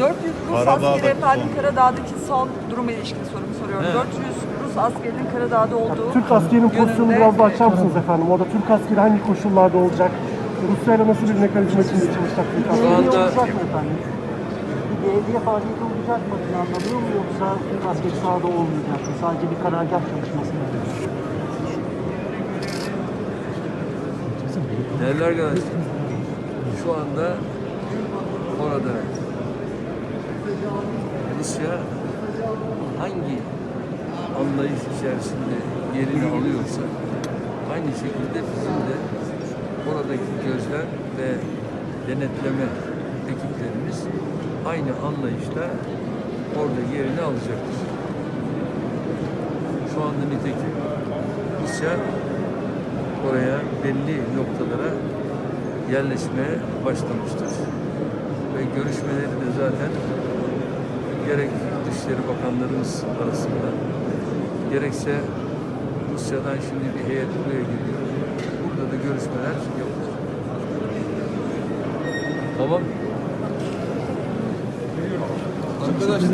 400 Rus Karadağ'daki askeri efendim son- Karadağ'daki son duruma ilişkin sorumu soruyorum. 400 Rus askerinin Karadağ'da olduğu Türk askerinin pozisyonunu yönünde- biraz daha açar mısınız efendim? Orada Türk askeri hangi koşullarda olacak? Rusya ile nasıl bir mekanizma içinde çalışacak Türk Şu askeri? anda olacak mı efendim? Bir belediye faaliyeti olacak mı planlanıyor mu yoksa Türk askeri sahada olmayacak mı? Sadece bir karargah çalışması mı? Değerli arkadaşlar, şu anda orada Rusya hangi anlayış içerisinde yerini alıyorsa aynı şekilde bizim de oradaki gözlem ve denetleme ekiplerimiz aynı anlayışla orada yerini alacaktır. Şu anda nitekim Rusya oraya belli noktalara yerleşmeye başlamıştır. Ve görüşmeleri de zaten gerek Dışişleri Bakanlarımız arasında gerekse Rusya'dan şimdi bir heyet buraya geliyor. Burada da görüşmeler yapılır. Tamam. Arkadaşlar